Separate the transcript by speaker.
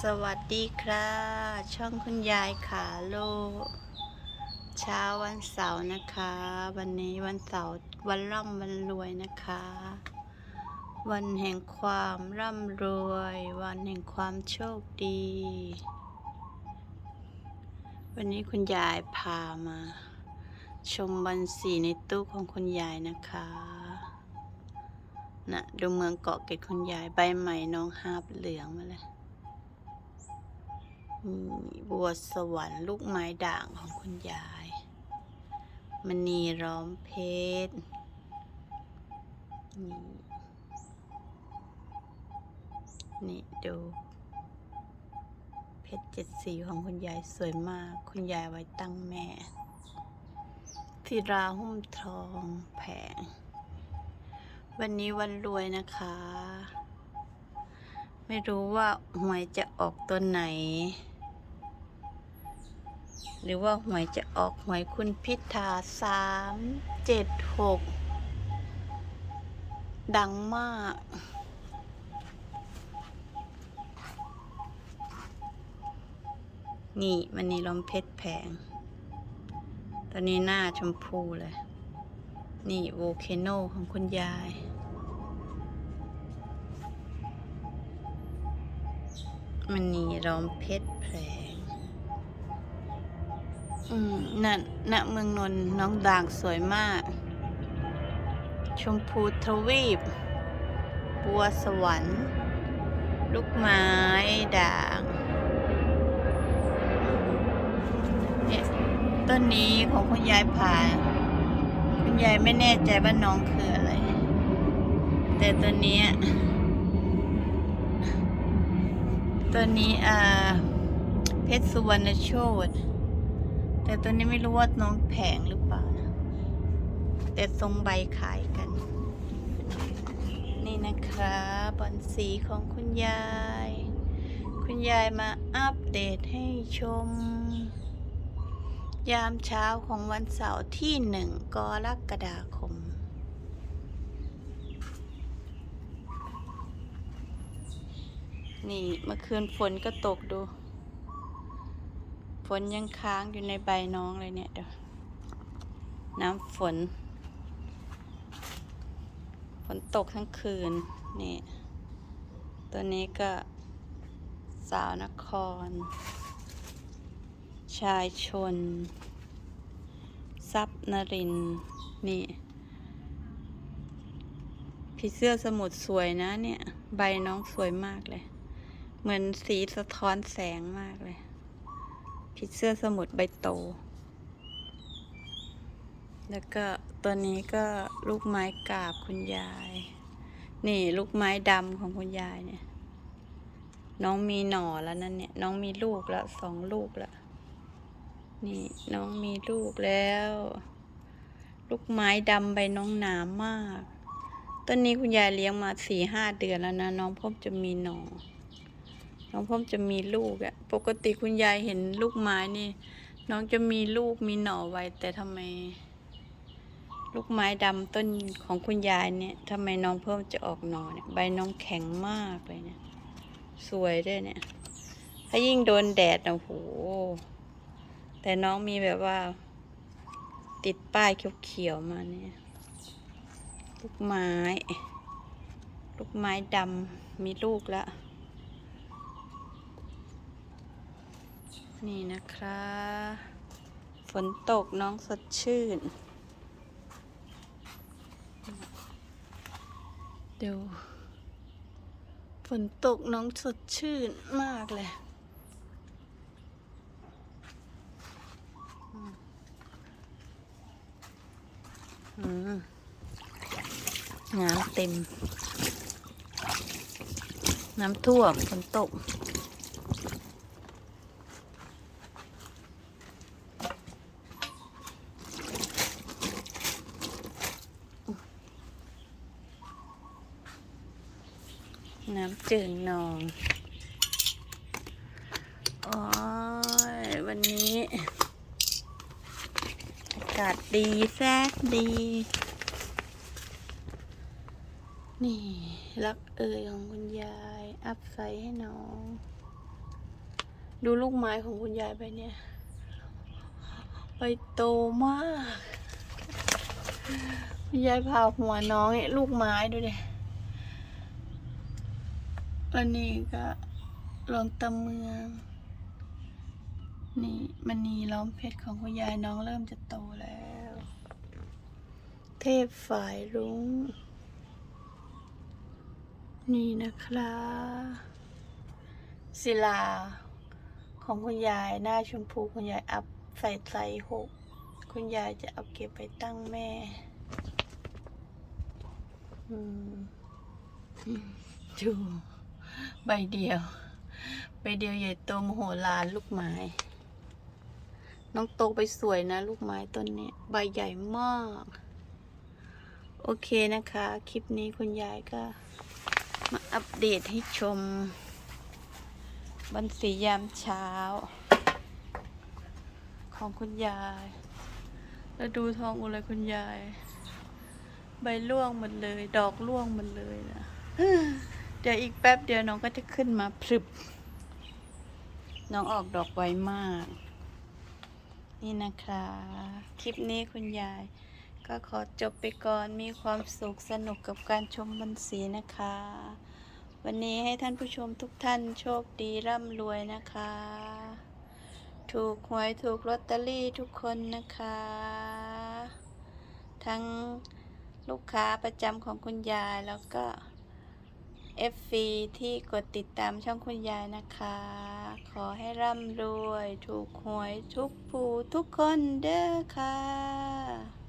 Speaker 1: สวัสดีครับช่องคุณยายขาโลเช้าวันเสาร์นะคะ วันนี้วันเสาร์วันร่ำวันรวยนะคะ วันแห่งความร่ำรวย วันแห่งความโชคดี วันนี้คุณยายพามา ชมบันสีในตู้ของคุณยายนะคะนะดูเมืองเกาะเกร็ดคุณยายใบใหม่น้องฮาบเหลืองมาเลย บัวสวรรค์ลูกไม้ด่างของคุณยายมณีร้อมเพชรนี่นี่ดู เพชรเจ็ดสีของคุณยายสวยมาก คุณยายไว้ตั้งแม่ทิราหุ้มทองแผง วันนี้วันรวยนะคะ ไม่รู้ว่าหวยจะออกตัวไหน หรือว่าหวยจะออกหวยคุณพิธาสามเจ็ดหกดังมาก นี่มันนี่ล้อมเพชรแพงตอนนี้หน้าชมพูเลย นี่โวเคโนของคุณยายมันนี่ล้อมเพชรแพง อืมนั่นณเมืองนนท์น้องด่างสวยมาก ชมพูทวีป บัวสวรรค์ ลูกไม้ด่างเนี่ยต้นนี้ของคุณยายผ่าคุณยายไม่แน่ใจว่าน้องคืออะไร แต่ตัวนี้ตัวนี้อ่าเพชรสุวรรณโชต แต่ตัวนี้ไม่รู้ว่าน้องแผงหรือเปล่านะแต่ทรงใบขายกัน นี่นะคะบอนสีของคุณยาย คุณยายมาอัปเดตให้ชม ยามเช้าของวันเสาร์ที่หนึ่งกรกฎาคมนี่เมื่อคืนฝนก็ตกดู นยังค้างอยู่ในใบน้องเลยเนี่ยเดี๋ยวน้ำฝน ฝนตกทั้งคืน นี่ ตัวนี้ก็สาวนคร ชายชน ซับนริน นี่ผีเสื้อสมุทรสวยนะเนี่ย ใบน้องสวยมากเลย เหมือนสีสะท้อนแสงมากเลย ผีเสื้อสมุทรใบโต แล้วก็ตัวนี้ก็ลูกไม้กาบคุณยาย นี่ลูกไม้ดำของคุณยายเนี่ย น้องมีหน่อแล้วนั่นเนี่ย น้องมีลูกแล้วสองลูกแล้วนี่น้องมีลูกแล้ว ลูกไม้ดำใบน้องหนามมาก ต้นนี้คุณยายเลี้ยงมาสี่ห้าเดือนแล้วนะ น้องพบจะมีหน่อ น้องพบจะมีลูกอะปกติคุณยายเห็นลูกไม้นี่ น้องจะมีลูกมีหน่อไว้ แต่ทำไม ลูกไม้ดำต้นของคุณยายเนี่ยทำไมน้องเพิ่มจะออกหน่อเนี่ย ใบน้องแข็งมากเลยเนี่ย สวยด้วยเนี่ย ถ้ายิ่งโดนแดดนะโอ้โหแต่น้องมีแบบว่า ติดป้ายเขียวๆมาเนี่ย ลูกไม้ ลูกไม้ดำมีลูกแล้ว นี่นะคะ ฝนตกน้องสดชื่น เดี๋ยวฝนตกน้องสดชื่นมากเลยน้ำเต็ม น้ำท่วมฝนตก น้ำจืดนอง โอ้ย วันนี้อากาศดีแซ่บดี นี่ รักเอ่ยของคุณยาย อัพไซให้น้อง ดูลูกไม้ของคุณยายไปเนี่ยใบโตมาก คุณยายพาหัวน้องเนี่ยลูกไม้ดูดิ อันนี้ก็ลองตำเมือง นี่มันนีล้อมเพชรของคุณยายน้องเริ่มจะโตแล้ว เทพฝ่ายรุง้ง นี่นะครับศิลา ของคุณยายหน้าชมพูคุณยายอัพใส่ใส่หก คุณยายจะเอาเก็บไปตั้งแม่ อืมอืมดู ใบเดียว ใบเดียวใหญ่โตมโหฬารลูกไม้ น้องโตไปสวยนะ ลูกไม้ต้นนี้ ใบใหญ่มาก โอเคนะคะ คลิปนี้คุณยายก็ มาอัปเดตให้ชม บันสียามเช้า ของคุณยาย แล้วดูทองอุไรคุณยาย ใบร่วงหมดเลย ดอกร่วงหมดเลยนะ เดี๋ยวอีกแป๊บเดียวน้องก็จะขึ้นมาพรึบ น้องออกดอกไวมาก นี่นะคะ คลิปนี้คุณยาย ก็ขอจบไปก่อน มีความสุขสนุกกับการชมบันสีนะคะ วันนี้ให้ท่านผู้ชมทุกท่านโชคดีร่ำรวยนะคะ ถูกหวยถูกลอตเตอรี่ทุกคนนะคะ ทั้งลูกค้าประจำของคุณยายแล้วก็ f อที่กดติดตามช่องคุณยายนะคะ ขอให้ร่ำรวย ถูกหวยทุกผู้ทุกคนเด้อค่ะ